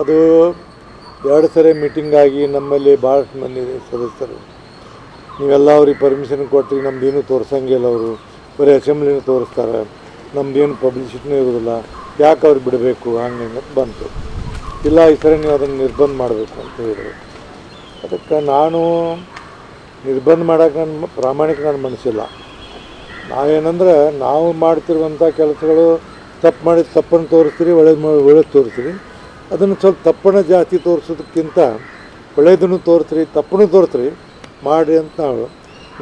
ಅದು ಎರಡು ಸರಿ ಮೀಟಿಂಗ್ ಆಗಿ ನಮ್ಮಲ್ಲಿ ಭಾಳಷ್ಟು ಮಂದಿ ಸದಸ್ಯರು. ನೀವೆಲ್ಲ ಅವ್ರಿಗೆ ಪರ್ಮಿಷನ್ ಕೊಟ್ಟು ನಮ್ದೇನು ತೋರಿಸಂಗಿಲ್ಲ ಅವರು. ಬರೀ ಅಸೆಂಬ್ಲಿನ ತೋರಿಸ್ತಾರೆ. ನಮ್ದೇನು ಪಬ್ಲಿಸಿಟಿನೂ ಇರೋದಿಲ್ಲ ಯಾಕೆ ಅವ್ರು ಬಿಡಬೇಕು, ಹಂಗೆ ಬಂತು. ಇಲ್ಲ, ಈ ಸರಿ ನೀವು ಅದನ್ನು ನಿರ್ಬಂಧ ಮಾಡಬೇಕು ಅಂತ ಹೇಳಿದರು. ಅದಕ್ಕೆ ನಾನು ನಿರ್ಬಂಧ ಮಾಡೋಕೆ ನನ್ನ ಪ್ರಾಮಾಣಿಕ ನನ್ನ ಮನಸ್ಸಿಲ್ಲ. ನಾವೇನಂದ್ರೆ ನಾವು ಮಾಡ್ತಿರುವಂಥ ಕೆಲಸಗಳು ತಪ್ಪು ಮಾಡಿದ ತಪ್ಪನ್ನು ತೋರಿಸ್ತೀರಿ, ಒಳ್ಳೇದು ಮಾಡಿ ಒಳ್ಳೇದು ತೋರಿಸ್ತೀರಿ. ಅದನ್ನು ಸ್ವಲ್ಪ ತಪ್ಪಣ ಜಾಸ್ತಿ ತೋರಿಸೋದಕ್ಕಿಂತ ಒಳ್ಳೆಯದನ್ನು ತೋರಿಸ್ರಿ, ತಪ್ಪನ್ನು ತೋರಿಸ್ರಿ, ಮಾಡಿರಿ ಅಂತ ನಾವು.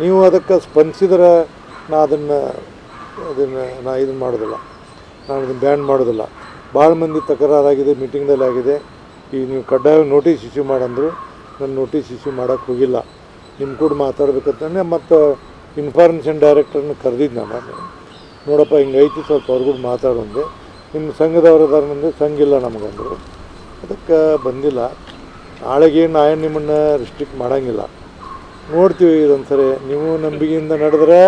ನೀವು ಅದಕ್ಕೆ ಸ್ಪಂದಿಸಿದ್ರೆ ನಾ ಅದನ್ನು ಅದನ್ನು ನಾ ಇದನ್ನು ಮಾಡೋದಿಲ್ಲ. ನಾನು ಅದನ್ನು ಬ್ಯಾನ್ ಮಾಡೋದಿಲ್ಲ. ಭಾಳ ಮಂದಿ ತಕರಾರಾಗಿದೆ, ಮೀಟಿಂಗ್ನಲ್ಲಿ ಆಗಿದೆ. ಈಗ ನೀವು ಕಡ್ಡಾಯ ನೋಟಿಸ್ ಇಶ್ಯೂ ಮಾಡಂದ್ರು ನಾನು ನೋಟಿಸ್ ಇಶ್ಯೂ ಮಾಡೋಕ್ಕೆ ಹೋಗಿಲ್ಲ. ನಿಮ್ಮ ಕೂಡ ಮಾತಾಡ್ಬೇಕಂತಾನೆ ಮತ್ತು ಇನ್ಫಾರ್ಮೇಷನ್ ಡೈರೆಕ್ಟರ್ನ ಕರೆದಿದ್ದು ನಾನು. ನೋಡಪ್ಪ, ಹಿಂಗೈತಿ, ಸ್ವಲ್ಪ ಅವ್ರಿಗೂ ಮಾತಾಡೋಂದೆ ನಿಮ್ಮ ಸಂಘದವರು ಅದಾರ ಮುಂದೆ ಸಂಘ ಇಲ್ಲ ನಮಗಂದರು ಅದಕ್ಕೆ ಬಂದಿಲ್ಲ. ನಾಳೆಗೆ ನಾನು ನಿಮ್ಮನ್ನು ರಿಸ್ಟ್ರಿಕ್ಟ್ ಮಾಡೋಂಗಿಲ್ಲ. ನೋಡ್ತೀವಿ ಇದೊಂದು ಸರಿ ನೀವು ನಂಬಿಕೆಯಿಂದ ನಡೆದ್ರೆ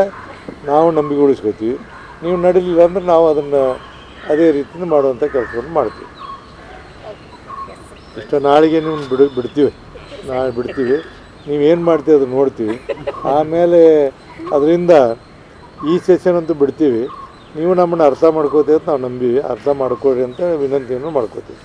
ನಾವು ನಂಬಿಕೆ ಉಳಿಸ್ಕೊತೀವಿ ನೀವು ನಡೀಲಿಲ್ಲ ಅಂದ್ರೆ ನಾವು ಅದನ್ನು ಅದೇ ರೀತಿಯಿಂದ ಮಾಡುವಂಥ ಕೆಲಸವನ್ನು ಮಾಡ್ತೀವಿ. ಇಷ್ಟ ನಾಳೆಗೆ ನೀವು ಬಿಡು, ಬಿಡ್ತೀವಿ. ನಾಳೆ ಬಿಡ್ತೀವಿ. ನೀವೇನು ಮಾಡ್ತೀವಿ ಅದು ನೋಡ್ತೀವಿ. ಆಮೇಲೆ ಅದರಿಂದ ಈ ಸೆಷನ್ ಅಂತೂ ಬಿಡ್ತೀವಿ. ನೀವು ನಮ್ಮನ್ನು ಅರ್ಥ ಮಾಡ್ಕೋತೀವಿ ಅಂತ ನಾವು ನಂಬಿ ಅರ್ಥ ಮಾಡ್ಕೊಳ್ರಿ ಅಂತ ವಿನಂತಿಯನ್ನು ಮಾಡ್ಕೋತೀವಿ.